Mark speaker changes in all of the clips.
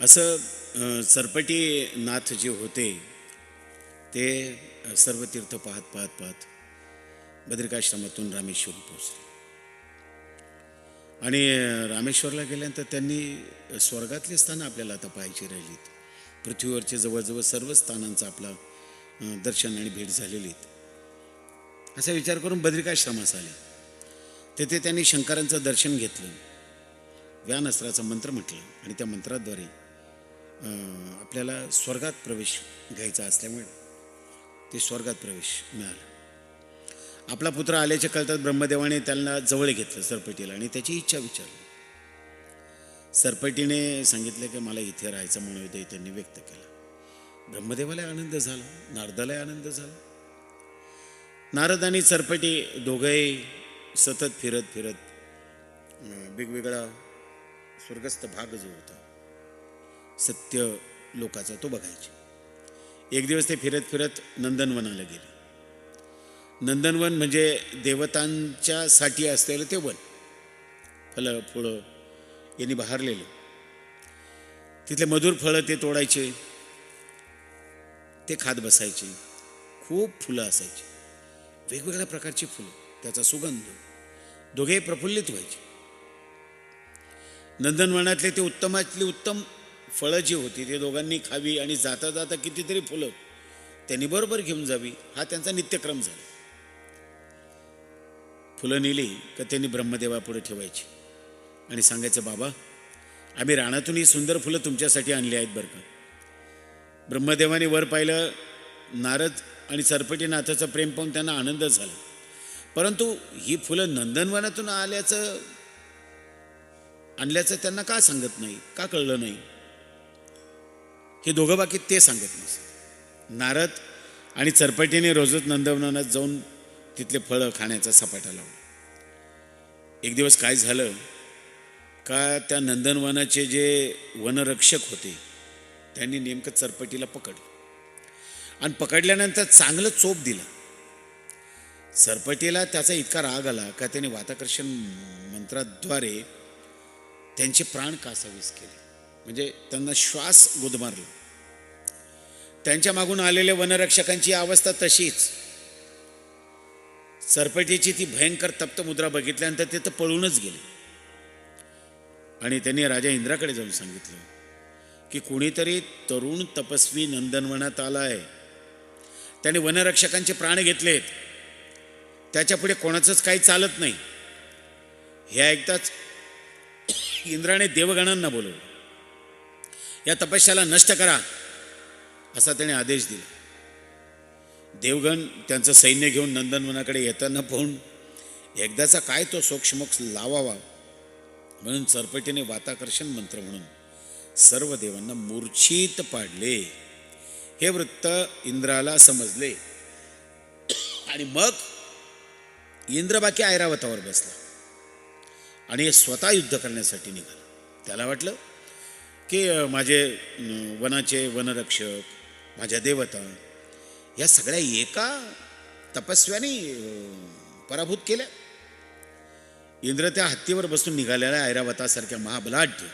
Speaker 1: असं सरपटीनाथ जे होते ते सर्व तीर्थ पाहत पाहत पाहत बद्रिकाश्रमातून रामेश्वर पोचले आणि रामेश्वरला गेल्यानंतर त्यांनी स्वर्गातली स्थानं आपल्याला आता पाहायची राहिलीत. पृथ्वीवरचे जवळजवळ सर्व स्थानांचं आपला दर्शन आणि भेट झालेली असा विचार करून बद्रिकाश्रमास आले. तेथे त्यांनी शंकरांचं दर्शन घेतलं. व्यानस्त्राचा मंत्र म्हटलं आणि त्या मंत्राद्वारे आपल्याला स्वर्गात प्रवेश घ्यायचा असल्यामुळे ते स्वर्गात प्रवेश मिळाला. आपला पुत्र आल्याच्या कळतात ब्रह्मदेवाने त्यांना जवळ घेतलं सरपटीला आणि त्याची इच्छा विचारली. सरपटीने सांगितलं की मला इथे राहायचं मनोदय त्यांनी व्यक्त केला. ब्रह्मदेवाला आनंद झाला नारदालाही आनंद झाला. नारद आणि सरपटी दोघंही सतत फिरत फिरत वेगवेगळा स्वर्गस्थ भाग जो होता सत्य लोकाचा तो बघायचे. एक दिवस ते फिरत फिरत नंदनवनाला गेले. नंदनवन म्हणजे देवतांच्या साठी असलेलं ते वन. फळं फुळं यांनी बहारलेलं. तिथले मधुर फळं ते तोडायचे. ते खात बसायचे. खूप फुलं असायची. वेगवेगळ्या प्रकारची फुलं. त्याचा सुगंध. दोघे प्रफुल्लित व्हायचे. नंदनवनातले ते उत्तमातले उत्तम फळं जी होती ते दोघांनी खावी आणि जाता जाता कितीतरी फुलं त्यांनी बरोबर घेऊन जावी हा त्यांचा नित्यक्रम झाला. फुलं नेली का त्यांनी ब्रह्मदेवापुढे ठेवायची. आणि सांगायचं बाबा आम्ही रानातून ही सुंदर फुलं तुमच्यासाठी आणली आहेत बरं का. ब्रह्मदेवाने वर पाहिलं नारद आणि सरपटीनाथाचं प्रेम पाहून त्यांना आनंद झाला. परंतु ही फुलं नंदनवनातून आल्याचं आणल्याचं त्यांना का सांगत नाही का कळलं नाही? हे दोघं बाकी ते सांगत नसत नारद आणि चरपटीने रोजच नंदवनात जाऊन तिथले फळं खाण्याचा सपाटा लावला. एक दिवस काय झालं? का त्या नंदनवनाचे जे वनरक्षक होते त्यांनी नेमकं चरपटीला पकडलं. आणि पकडल्यानंतर चांगलं चोप दिला. सरपटीला त्याचा इतका राग आला का त्याने वाताकर्षण मंत्राद्वारे त्यांचे प्राण कासावीस केले. म्हणजे त्यांना श्वास गुदमारला. त्यांच्या मागून आलेल्या वनरक्षकांची अवस्था तशीच. सरपटीची ती भयंकर तप्त मुद्रा बघितल्यानंतर ते तर पळूनच गेले. आणि त्यांनी राजा इंद्राकडे जाऊन सांगितलं की कोणीतरी तरुण तपस्वी नंदनवनात आला आहे त्याने वनरक्षकांचे प्राण घेतलेत. त्याच्यापुढे कोणाचंच काही चालत नाही. हे ऐकताच इंद्राने देवगणांना बोलवलं. या तपस्याला नष्ट करा. असा त्याने आदेश दिला. देवगण त्यांचं सैन्य घेऊन नंदनवनाकडे येताना पाहून एकदाचा काय तो सोक्षमोक्ष लावावा म्हणून सरपटीने वाताकर्षण मंत्र म्हणून सर्व देवांना मूर्छित पाडले. हे वृत्त इंद्राला समजले. आणि मग इंद्र बाकी ऐरावतावर बसला. आणि स्वतः युद्ध करण्यासाठी निघाला. त्याला वाटलं की माझे वनाचे वनरक्षक माझ्या देवता. या सगळ्या एका तपस्व्याने पराभूत केल्या. इंद्र त्या हत्तीवर बसून निघालेल्या ऐरावतासारख्या महाबलाढ्य.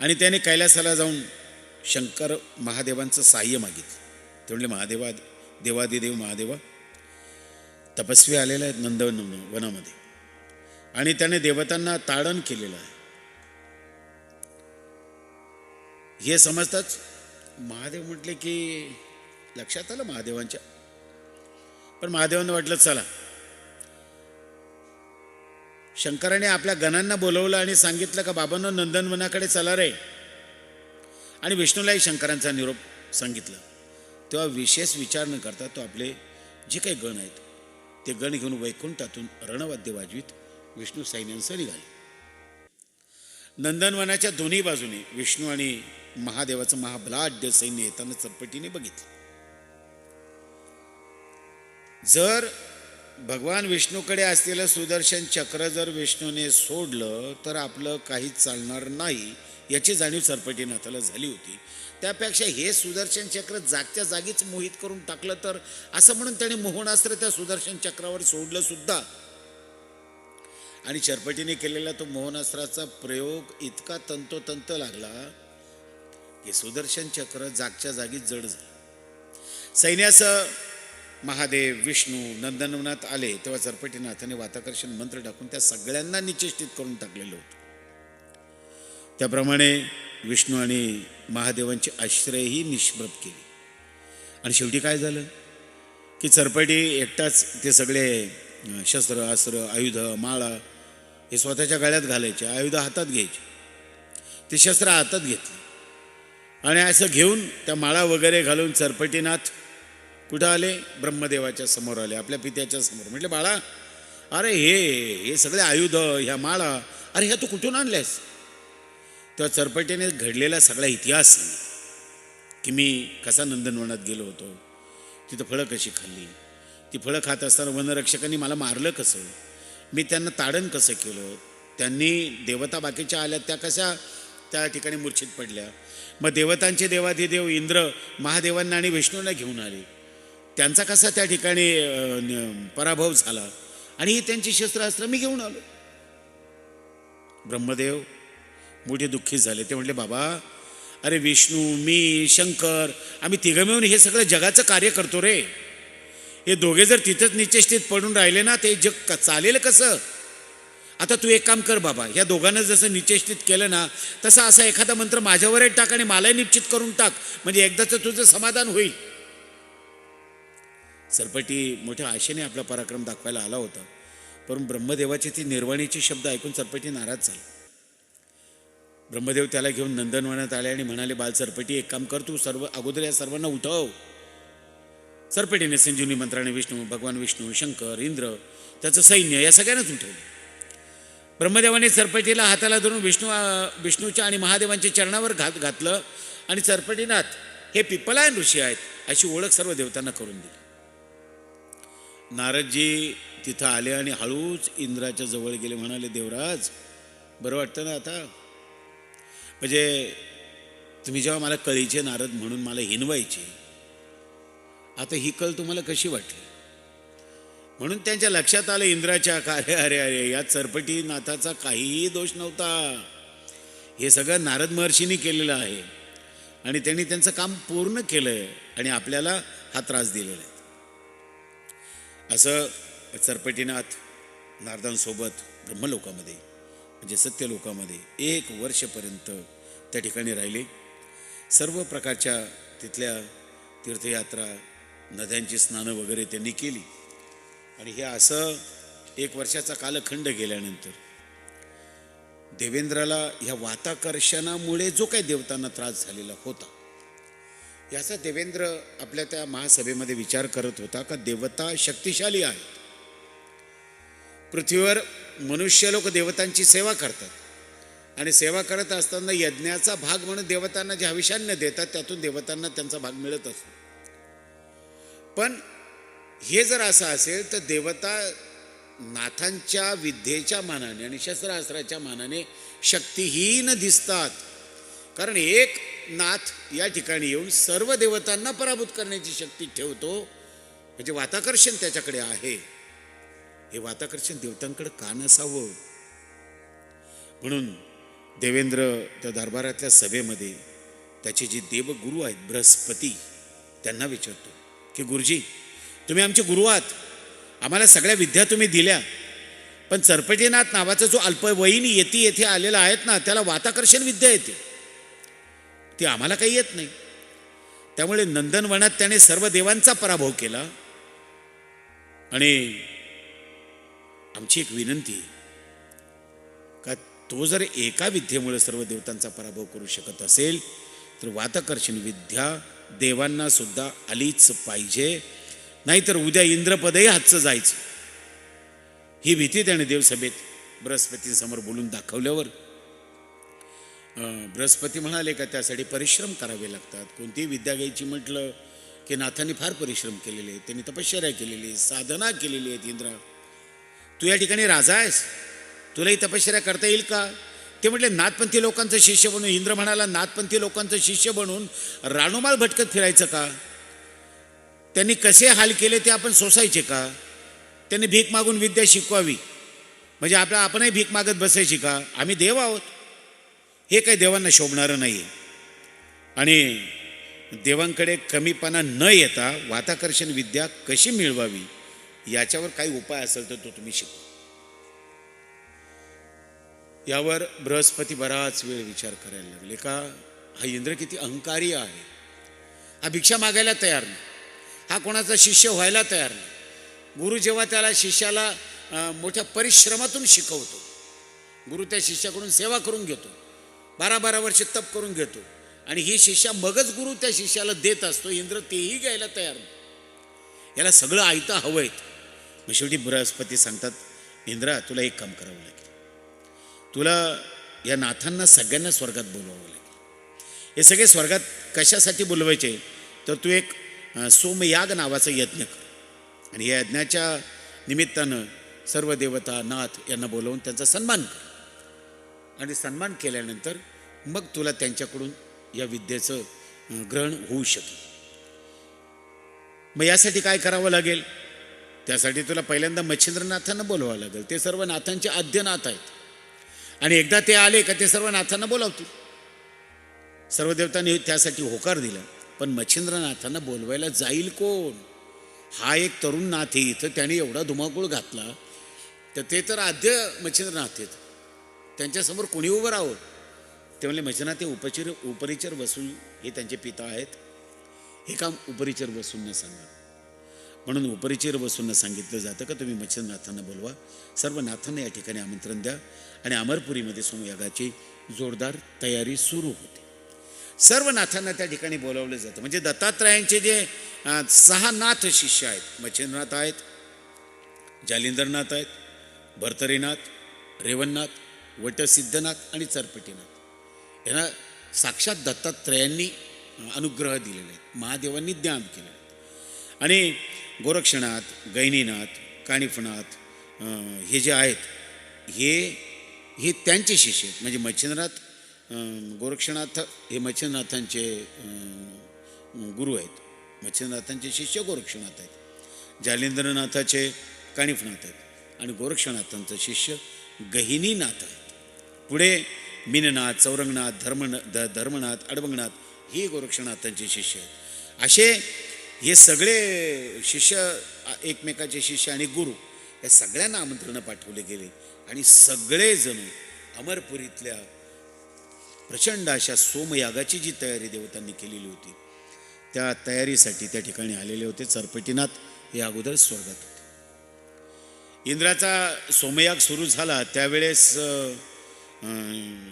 Speaker 1: आणि त्याने कैलासाला जाऊन शंकर महादेवांचं सहाय्य मागितलं. ते म्हणले महादेवा देवादिदेव महादेवा. तपस्वी आलेले आहेत नंदवन वनामध्ये. आणि त्याने देवतांना ताडण केलेलं आहे. हे समजताच महादेव म्हटले की लक्षात आलं महादेवांच्या. पण महादेवांना वाटलं चला. शंकराने आपल्या गणांना बोलवलं आणि सांगितलं का बाबांनो नंदनवनाकडे चला रे. आणि विष्णूलाही शंकरांचा निरोप सांगितलं. तेव्हा विशेष विचार न करता तो आपले जे काही गण आहेत ते गण घेऊन वैकुंठातून रणवाद्य वाजवीत विष्णू सैन्यांसह निघाले. नंदनवनाच्या दोन्ही बाजूने विष्णू आणि महादेवाचं महाबलाढ्य सैन्य येताना चरपटीने बघितलं. जर भगवान विष्णूकडे असलेलं सुदर्शन चक्र जर विष्णूने सोडलं तर आपलं काहीच चालणार नाही याची जाणीव सरपटीनाथाला झाली होती. त्यापेक्षा हे सुदर्शन चक्र जागच्या जागीच मोहित करून टाकलं तर असं म्हणून त्याने मोहनास्त्र त्या सुदर्शन चक्रावर सोडलं सुद्धा. आणि चरपटीने केलेला तो मोहनास्त्राचा प्रयोग इतका तंतोतंत लागला हे सुदर्शन चक्र जागच्या जागी जड झालं. सैन्यासह महादेव विष्णू नंदनवनात आले तेव्हा चरपटीनाथाने वाताकर्षण मंत्र टाकून त्या सगळ्यांना निचेष्टित करून टाकलेलं होतं. त्याप्रमाणे विष्णू आणि महादेवांची आश्रयही निष्प्रभ केली. आणि शेवटी काय झालं? की चरपटी एकटाच ते सगळे शस्त्र अस्त्र आयुध माळा हे स्वतःच्या गळ्यात घालायचे आयुध हातात घ्यायचे. ते शस्त्र हातात घेतले. आणि असं घेऊन त्या माळा वगैरे घालून चरपटीनाथ कुठं आले? ब्रह्मदेवाच्या समोर आले आपल्या पित्याच्या समोर. म्हटले बाळा अरे हे हे सगळे आयुध ह्या माळा अरे ह्या तू कुठून आणल्यास? तेव्हा चरपटीने घडलेला सगळा इतिहास की मी कसा नंदनवनात गेलो होतो. तिथं फळं कशी खाल्ली? ती फळं खात असताना वनरक्षकांनी मला मारलं कसं? मी त्यांना ताडण कसं केलं? त्यांनी देवता बाकीच्या आल्या त्या कशा? त्या ठिकाणी मूर्छित पडल्या. मग देवतांचे देवाधिदेव इंद्र महादेवांना आणि विष्णूंना घेऊन आले. त्यांचा कसा त्या ठिकाणी पराभव झाला आणि त्यांची शस्त्रास्त्र मी घेऊन आलो. ब्रह्मदेव मोठे दुःखी झाले. ते म्हटले बाबा अरे विष्णू मी शंकर आम्ही तिघं मिळून हे सगळं जगाचं कार्य करतो रे. हे दोघे जर तिथंच निचेष्टीत पडून राहिले ना ते जग चालेल कसं? आता तू एक काम कर बाबा. या दोघांना जसं निचेष्टित केलं ना तसा असा एखादा मंत्र माझ्यावरही टाक आणि मलाही निश्चित करून टाक. म्हणजे एकदाचं तुझं समाधान होईल. सरपटी मोठ्या आशेने आपला पराक्रम दाखवायला आला होता. परंतु ब्रह्मदेवाचे ती निर्वाणीचे शब्द ऐकून सरपटी नाराज झाला. ब्रह्मदेव त्याला घेऊन नंदनवनात आले आणि म्हणाले बाल सरपटी एक काम कर तू सर्व अगोदर या सर्वांना उठव. सरपटीने संजीवनी मंत्राने विष्णू भगवान विष्णू शंकर इंद्र त्याचं सैन्य या सगळ्यांनाच उठवलं. ब्रह्मदेवाने सरपटीला हाताला धरून विष्णू विष्णूच्या आणि महादेवांच्या चरणावर घात घातलं. आणि सरपटीनाथ हे पिपलायन ऋषी आहेत अशी ओळख सर्व देवतांना करून दिली. नारदजी तिथं आले आणि हळूच इंद्राच्या जवळ गेले म्हणाले देवराज बरं वाटतं ना आता? म्हणजे तुम्ही जेव्हा मला कळीचे नारद म्हणून मला हिनवायचे आता ही कल तुम्हाला कशी वाटली? म्हणून त्यांच्या लक्षात आलं इंद्राच्या का अरे अरे अरे यात सरपटी नाथाचा काहीही दोष नव्हता. हे सगळं नारद महर्षींनी केलेलं आहे. आणि त्यांनी त्यांचं काम पूर्ण केलं आहे आणि आपल्याला हा त्रास दिलेला आहे. असं सरपटीनाथ नारदांसोबत ब्रह्मलोकामध्ये म्हणजे सत्यलोकामध्ये एक वर्षपर्यंत त्या ठिकाणी राहिले. सर्व प्रकारच्या तिथल्या तीर्थयात्रा नद्यांची स्नानं वगैरे त्यांनी केली. आणि हे असं एक वर्षाचा कालखंड गेल्यानंतर देवेंद्राला ह्या वाताकर्षणामुळे जो काही देवतांना त्रास झालेला होता याचा देवेंद्र आपल्या त्या महासभेमध्ये विचार करत होता का देवता शक्तिशाली आहेत. पृथ्वीवर मनुष्य लोक देवतांची सेवा करतात आणि सेवा करत असताना यज्ञाचा भाग म्हणून देवतांना जे हविषान्य देतात त्यातून देवतांना त्यांचा भाग मिळत असतो. पण हे जर असं असेल तर देवता नाथांच्या विद्येच्या मानाने आणि शस्त्रास्त्राच्या मानाने शक्तिहीन दिसतात. कारण एक नाथ या ठिकाणी येऊन सर्व देवतांना पराभूत करण्याची शक्ती ठेवतो. म्हणजे वाताकर्षण त्याच्याकडे आहे. हे वाताकर्षण देवतांकडे का नसावं? म्हणून देवेंद्र त्या दरबारातल्या सभेमध्ये त्याचे जे देवगुरू आहेत बृहस्पती त्यांना विचारतो की गुरुजी तुम्ही आमचे गुरु आहात. आम्हाला सगळ्या विद्या तुम्ही दिल्या. पण सरपटीनाथ नावाचा जो अल्पवयीन येती येथे आलेला आहेत ना त्याला वाताकर्षण विद्या येते. ती आम्हाला काही येत नाही. त्यामुळे नंदनवनात त्याने सर्व देवांचा पराभव केला. आणि आमची एक विनंती का तो जर एका विद्येमुळे सर्व देवतांचा पराभव करू शकत असेल तर वाताकर्षण विद्या देवांना सुद्धा आलीच पाहिजे. नाहीतर उद्या इंद्रपदही हातचं जायचं. ही भीती त्याने देवसभेत बृहस्पतींसमोर बोलून दाखवल्यावर बृहस्पती म्हणाले का त्यासाठी परिश्रम करावे लागतात. कोणतीही विद्या घ्यायची म्हटलं की नाथांनी फार परिश्रम केलेले आहेत. त्यांनी तपश्चर्या केलेली आहे साधना केलेली आहेत इंद्रा. तू या ठिकाणी राजा आहेस? तुलाही तपश्चर्या करता येईल का? ते म्हटले नाथपंथी लोकांचं शिष्य बनून इंद्र म्हणाला नाथपंथी लोकांचं शिष्य बनून राणोमाळ भटकत फिरायचं का? त्यांनी कसे हाल केले ते आपण सोसायचे का? त्यांनी भीक मागून विद्या शिकवावी. म्हणजे आपल्या आपणही भीक मागत बसायची का? आम्ही देव आहोत. हे काही देवांना शोभणारं नाही आहे आणि देवांकडे कमीपणा न येता वाताकर्षण विद्या कशी मिळवावी याच्यावर काही उपाय असेल तर तो तुम्ही शिकवा यावर बृहस्पती बराच वेळ विचार करायला लागले. का? हा इंद्र किती अहंकारी आहे. हा भिक्षा मागायला तयार नाही. हा कोणाचा शिष्य व्हायला तयार नाही. गुरु जेव्हा त्याला शिष्याला मोठ्या परिश्रमातून शिकवतो गुरु त्या शिष्याकडून सेवा करून घेतो बारा बारा वर्ष तप करून घेतो आणि ही शिष्या मगच गुरु त्या शिष्याला देत असतो इंद्र तेही घ्यायला तयार नाही. याला सगळं आयतं हवं आहेत मग शेवटी बृहस्पती सांगतात इंद्रा तुला एक काम करावं लागेल. तुला या नाथांना सगळ्यांना स्वर्गात बोलवावं लागेल. हे सगळे स्वर्गात कशासाठी बोलवायचे? तर तू एक सोमयाग नावाचं यज्ञ कर. आणि या यज्ञाच्या निमित्तानं सर्व देवता नाथ यांना बोलवून त्यांचा सन्मान कर. आणि सन्मान केल्यानंतर मग तुला त्यांच्याकडून या विद्येचं ग्रहण होऊ शकेल. मग यासाठी काय करावं लागेल? त्यासाठी तुला पहिल्यांदा मच्छिंद्रनाथांना बोलवावं लागेल. ते सर्व नाथांचे आद्यनाथ आहेत. आणि एकदा ते आले का ते सर्व नाथांना बोलावतील. सर्व देवतांनी त्यासाठी होकार दिला. पण मच्छिंद्रनाथांना बोलवायला जाईल कोण? हा एक तरुण नाथ आहे इथं त्याने एवढा धुमाकूळ घातला तर ते तर आद्य मच्छिंद्रनाथ आहेत. त्यांच्यासमोर कोणी उभं राहावं? ते म्हणले मच्छिंद्रनाथ हे उपचिर उपरिचर बसून हे त्यांचे पिता आहेत. हे काम उपरिचर वसूंना सांगा. म्हणून उपरिचर वसूंना सांगितलं जातं का तुम्ही मच्छिंद्रनाथांना बोलवा. सर्व नाथांना या ठिकाणी आमंत्रण द्या आणि अमरपुरीमध्ये सोमयागाची जोरदार तयारी सुरू होते. सर्व नाथांना त्या ठिकाणी बोलावलं जातं. म्हणजे दत्तात्रयांचे जे सहा नाथ शिष्य आहेत मच्छिंद्रनाथ आहेत जालिंदरनाथ आहेत भर्तरीनाथ रेवणनाथ वटसिद्धनाथ आणि चरपटीनाथ. यांना साक्षात दत्तात्रयांनी अनुग्रह दिलेले आहेत महादेवांनी ज्ञान केलं आणि गोरक्षनाथ गैनीनाथ काणिफनाथ हे जे आहेत हे हे त्यांचे शिष्य आहेत. म्हणजे मच्छिंद्रनाथ गोरक्षनाथ हे मच्छिंद्रनाथांचे गुरु आहेत. मच्छिंद्रनाथांचे शिष्य गोरक्षनाथ आहेत. जालेंद्रनाथाचे काणिफनाथ आहेत. आणि गोरक्षनाथांचं शिष्य गहिनीनाथ आहेत. पुढे मीननाथ चौरंगनाथ धर्म ध धर्मनाथ अडबंगनाथ हे गोरक्षनाथांचे शिष्य आहेत. असे हे सगळे शिष्य एकमेकाचे शिष्य आणि गुरु या सगळ्यांना आमंत्रणं पाठवले गेले. आणि सगळेजण अमरपुरीतल्या प्रचंड अशा सोमयागाची जी तयारी देवतांनी केलेली होती त्या तयारीसाठी त्या ठिकाणी आलेले होते चरपटीनाथ हे अगोदर स्वर्गात होते. इंद्राचा सोमयाग सुरू झाला त्यावेळेस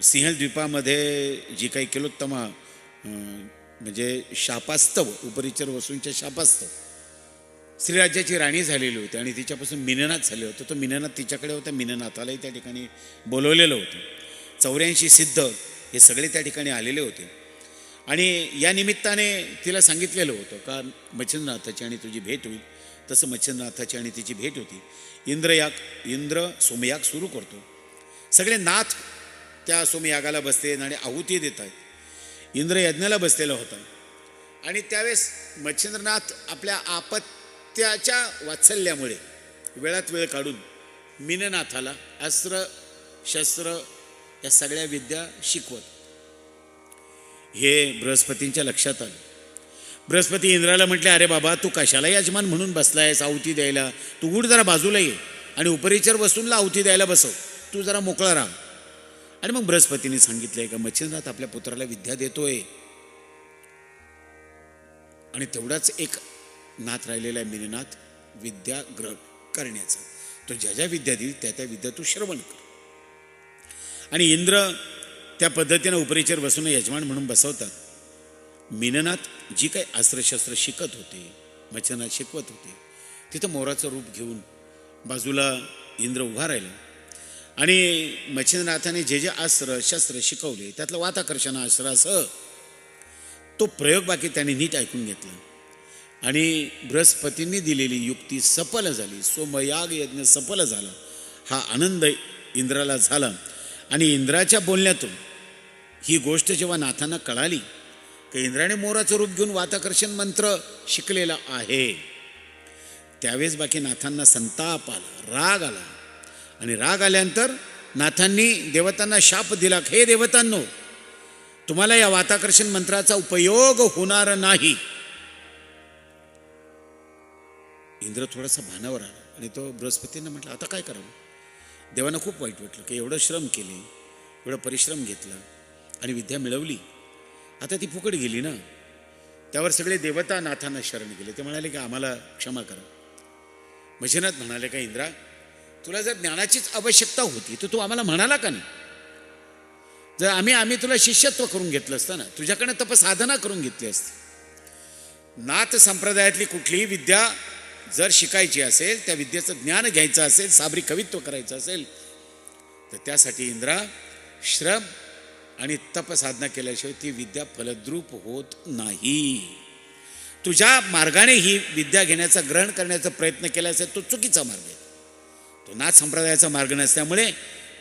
Speaker 1: सिंहद्वीपामध्ये जी काही केलोत्तमा म्हणजे शापास्तव उपरिचर वसूंच्या शापास्तव श्रीराज्याची राणी झालेली होती आणि तिच्यापासून मिननाथ झाले होते. तो मिननाथ तिच्याकडे होता मिननाथालाही त्या ठिकाणी बोलवलेलं होतं. चौऱ्याऐंशी सिद्ध हे सगळे त्या ठिकाणी आलेले होते. आणि या निमित्ताने तिला सांगितलेलं होतं का मच्छिंद्रनाथाची आणि तुझी भेट होईल. तसं मच्छिंद्रनाथाची आणि तिची भेट होती. इंद्रयाग इंद्र सोमयाग सुरू करतो. सगळे नाथ त्या सोमयागाला बसते आणि आहुती देत आहेत इंद्रयज्ञाला बसलेला होता. आणि त्यावेळेस मच्छिंद्रनाथ आपल्या आपत्याच्या वात्सल्यामुळे वेळात वेळ काढून मीननाथाला अस्त्र शस्त्र या सगळ्या विद्या शिकवत. हे बृहस्पतींच्या लक्षात आलं. बृहस्पती इंद्राला म्हटले अरे बाबा तू कशाला यजमान म्हणून बसलायस? आहुती द्यायला. तू उठ जरा बाजूला ये आणि उपरिचर वस्तूंना आवती द्यायला बसव. तू जरा मोकळा राहा. आणि मग बृहस्पतीने सांगितलंय का मच्छिंद्रनाथ आपल्या पुत्राला विद्या देतोय. आणि तेवढाच एक नाथ राहिलेला आहे मिनीनाथ विद्या ग्रहण करण्याचा. तो ज्या ज्या विद्या देईल त्या त्या विद्या तू श्रवण कर. आणि इंद्र त्या पद्धतीनं उपरिचर बसून यजमान म्हणून बसवतात. मीननाथ जी काही अस्त्रशस्त्र शिकत होते मच्छनाथ शिकवत होते तिथं मोराचं रूप घेऊन बाजूला इंद्र उभा राहिला. आणि मच्छिंद्रनाथाने जे जे अस्त्र शस्त्र शिकवले त्यातलं वाताकर्षण अस्त्रासह तो प्रयोग बाकी त्याने नीट ऐकून घेतला. आणि बृहस्पतींनी दिलेली युक्ती सफल झाली सोमयाग यज्ञ सफल झाला. हा आनंद इंद्राला झाला. आणि इंद्राच्या बोलण्यातून ही गोष्ट जेव्हा नाथांना कळाली की इंद्राने मोराचं रूप घेऊन वाताकर्षण मंत्र शिकलेला आहे. त्यावेळेस बाकी नाथांना संताप आला राग आला. आणि राग आल्यानंतर नाथांनी देवतांना शाप दिला हे देवतांनो तुम्हाला या वाताकर्षण मंत्राचा उपयोग होणार नाही. इंद्र थोडासा भानावर आला आणि तो बृहस्पतींना म्हटलं आता काय करावं? देवानं खूप वाईट वाटलं की एवढं श्रम केले एवढं परिश्रम घेतला आणि विद्या मिळवली. आता ती फुकट गेली ना? त्यावर सगळे देवता नाथांना शरण गेले. ते म्हणाले की आम्हाला क्षमा करा. मजनाथ म्हणाले का इंद्रा तुला जर ज्ञानाचीच आवश्यकता होती तर तू आम्हाला म्हणाला का नाही? जर आम्ही आम्ही तुला शिष्यत्व करून घेतलं असतं ना तुझ्याकडनं तपसाधना करून घेतली असती. नाथ संप्रदायातली कुठलीही विद्या जर शिकायची असेल त्या विद्येचं ज्ञान घ्यायचं असेल साबरी कवित्व करायचं असेल तर त्यासाठी इंद्रा श्रम आणि तपसाधना केल्याशिवाय ती विद्या फलद्रूप होत नाही. तुझ्या मार्गाने ही विद्या घेण्याचा ग्रहण करण्याचा प्रयत्न केला असेल तो चुकीचा मार्ग आहे. तो नाथ संप्रदायाचा मार्ग नसल्यामुळे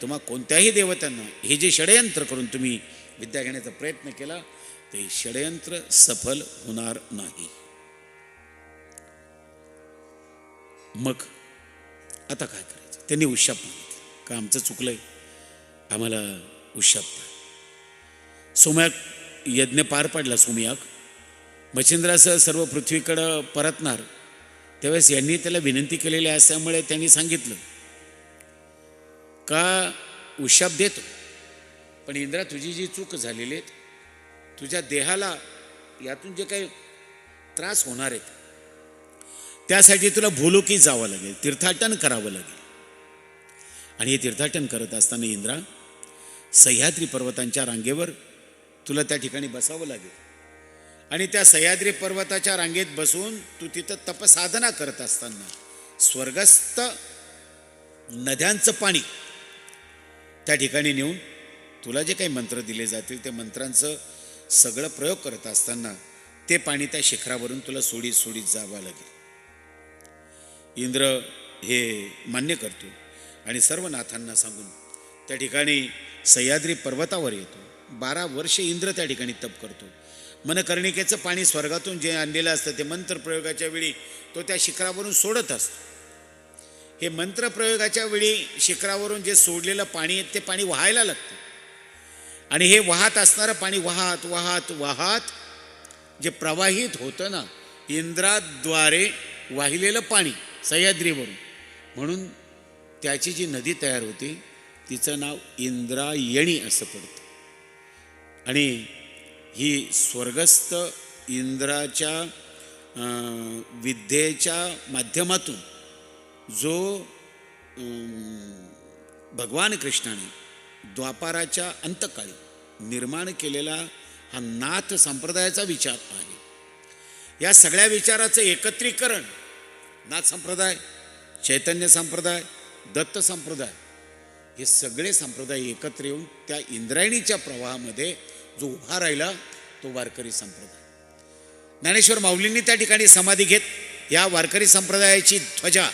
Speaker 1: तुम्हा कोणत्याही देवतांना हे जे षडयंत्र करून तुम्ही विद्या घेण्याचा प्रयत्न केला ते षडयंत्र सफल होणार नाही. मग आता काय करायचं? त्यांनी उशाप मागितलं. का आमचं चुकलंय? आम्हाला उशाप द्या. यज्ञ पार पाडला सोमयाक. मच्छिंद्रासह सर्व पृथ्वीकडं परतणार. त्यावेळेस यांनी त्याला विनंती केलेली असल्यामुळे त्यांनी सांगितलं का उशाप देतो? पण इंद्रा तुझी जी चूक झालेली आहे तुझ्या देहाला यातून जे काही त्रास होणार आहेत त्यासाठी तुला भूलोकी जावं लागेल तीर्थाटन करावं लागेल. आणि हे तीर्थाटन करत असताना इंद्रा सह्याद्री पर्वतांच्या रांगेवर तुला त्या ठिकाणी बसावं लागेल. आणि त्या सह्याद्री पर्वताच्या रांगेत बसून तू तिथं तपसाधना करत असताना स्वर्गस्थ नद्यांचं पाणी त्या ठिकाणी नेऊन तुला जे काही मंत्र दिले जातील ते मंत्रांचं सगळं प्रयोग करत असताना ते पाणी त्या शिखरावरून तुला सोडीत सोडीत जावं लागेल. इंद्र हे मान्य करतो आणि सर्व नाथांना सांगून त्या ठिकाणी सह्याद्री पर्वतावर येतो. बारा वर्ष इंद्र त्या ठिकाणी तप करतो. मनकर्णिकेचं पाणी स्वर्गातून जे आणलेलं असतं ते मंत्रप्रयोगाच्या वेळी तो त्या शिखरावरून सोडत असतो. हे मंत्र प्रयोगाच्या वेळी शिखरावरून जे सोडलेलं पाणी आहे ते पाणी वाहायला लागतं. आणि हे वाहत असणारं पाणी वाहत वाहत वाहत जे प्रवाहित होतं ना इंद्राद्वारे वाहिलेलं पाणी सह्याद्रीवरून. म्हणून त्याची जी नदी तयार होते तिचं नाव इंद्रायणी असं पडतं. आणि ही स्वर्गस्थ इंद्राच्या विद्येच्या माध्यमातून जो भगवान कृष्णाने द्वापाराच्या अंतकाळी निर्माण केलेला हा नाथ संप्रदायाचा विचार आहे या सगळ्या विचाराचं एकत्रीकरण नाथ संप्रदाय चैतन्य संप्रदाय दत्त संप्रदाय हे सगळे संप्रदाय एकत्र येऊन त्या इंद्रायणीच्या प्रवाहामध्ये जो उभा राहिला तो वारकरी संप्रदाय. ज्ञानेश्वर माऊलींनी त्या ठिकाणी समाधी घेत या वारकरी संप्रदायाची ध्वजा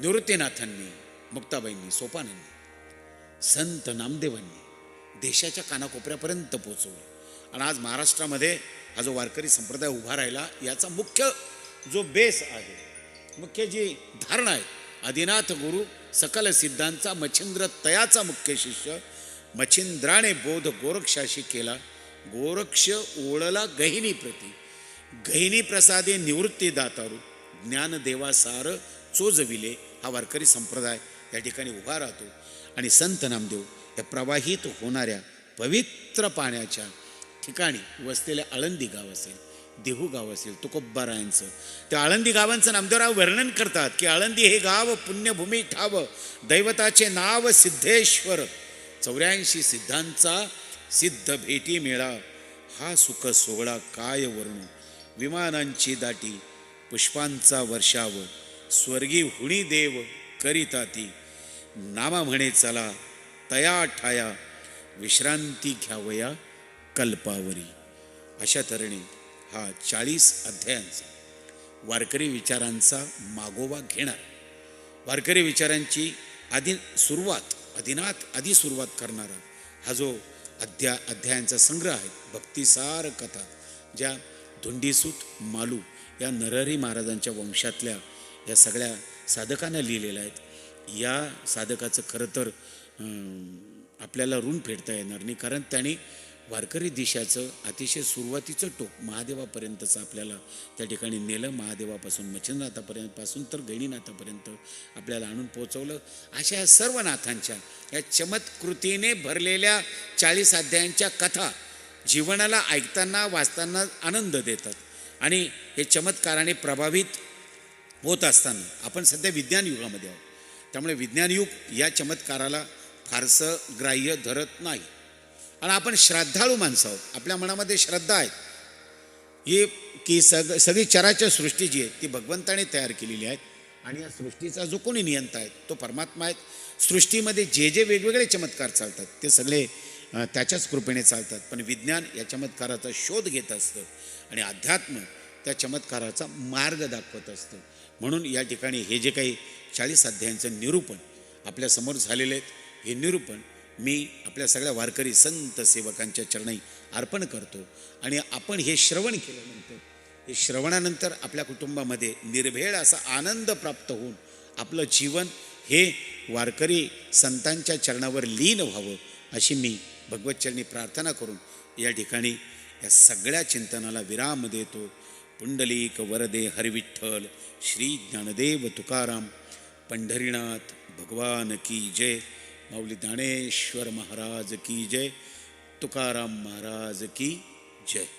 Speaker 1: निवृत्तीनाथांनी मुक्ताबाईंनी सोपानांनी संत नामदेवांनी देशाच्या कानाकोपऱ्यापर्यंत पोहोचवले आणि आज महाराष्ट्रामध्ये हा जो वारकरी संप्रदाय उभा राहिला याचा मुख्य जो बेस आहे मुख्य जी धारणा आहे आदिनाथ गुरु सकल सिद्धांचा मच्छिंद्र तयाचा मुख्य शिष्य मच्छिंद्राने बोध गोरक्षाशी केला. गोरक्ष ओळला गहिनी प्रती. गहिनी प्रसादे निवृत्ती दातारू. ज्ञानदेवा सार चोजविले हा वारकरी संप्रदाय या ठिकाणी उभा राहतो. आणि संत नामदेव या प्रवाहित होणाऱ्या पवित्र पाण्याच्या ठिकाणी वसलेले आळंदी गाव असेल देहू गाव असेल तुकोबारायांचं त्या आळंदी गावांचं नामदेवराव वर्णन करतात की आळंदी हे गाव पुण्यभूमी ठाव. दैवताचे नाव सिद्धेश्वर. चौऱ्याऐंशी सिद्धांचा सिद्ध भेटी मेळा. हा सुख सोहळा काय वर्णू? विमानांची दाटी पुष्पांचा वर्षाव. स्वर्गी हुणी देव करिता ती. नामा म्हणे चला तया ठाया. विश्रांती घ्यावया कल्पावरी. अशा तऱ्हेने हा चाळीस अध्यायांचा. वारकरी विचारांचा मागोवा घेणार. वारकरी विचारांची आधी सुरुवात अधिनाथ आधी सुरुवात करणारा हा जो अध्या अध्यायांचा संग्रह आहे भक्तिसार कथा ज्या धुंडीसूत मालू या नरहरी महाराजांच्या वंशातल्या या सगळ्या साधकांना लिहिलेल्या आहेत. या साधकाचं खरं तर आपल्याला ऋण फेडता येणार नाही. कारण त्यांनी वारकरी दिशाचं अतिशय सुरुवातीचं टोक महादेवापर्यंतचं आपल्याला त्या ठिकाणी नेलं. महादेवापासून मच्छिंद्रनाथापर्यंत पासून तर गहिनीनाथापर्यंत आपल्याला आणून पोहोचवलं. अशा या सर्व नाथांच्या या चमत्कृतीने भरलेल्या चाळीस अध्यायांच्या कथा जीवनाला ऐकताना वाचताना आनंद देतात. आणि हे चमत्काराने प्रभावित होत असताना आपण सध्या विज्ञान युगामध्ये आहोत. त्यामुळे विज्ञान युग या चमत्काराला फारसं ग्राह्य धरत नाही. आणि आपण श्रद्धाळू माणसं आहोत. आपल्या मनामध्ये श्रद्धा आहेत ही की सग सगळी चराचर सृष्टी जी आहे ती भगवंताने तयार केलेली आहे. आणि या सृष्टीचा जो कोणी नियंता आहे तो परमात्मा आहेत सृष्टीमध्ये जे जे वेगवेगळे चमत्कार चालतात ते सगळे त्याच्याच कृपेने चालतात. पण विज्ञान या चमत्काराचा शोध घेत असतं. आणि अध्यात्म त्या चमत्काराचा मार्ग दाखवत असतं. म्हणून या ठिकाणी हे जे काही चाळीस अध्यायांचं निरूपण आपल्यासमोर झालेले आहेत हे निरूपण मी आपल्या सगळ्या वारकरी संत सेवकांच्या चरणी अर्पण करतो. आणि आपण हे श्रवण केल्यानंतर हे श्रवणानंतर आपल्या कुटुंबामध्ये निर्भेळ असा आनंद प्राप्त होऊन आपलं जीवन हे वारकरी संतांच्या चरणावर लीन व्हावं अशी मी भगवतचरणी प्रार्थना करून या ठिकाणी या सगळ्या चिंतनाला विराम देतो. पुंडलिक वरदे हरविठ्ठल श्री ज्ञानदेव तुकाराम पंढरीनाथ भगवान की जय. माऊली दाणेश्वर महाराज की जय तुकाराम महाराज की जय।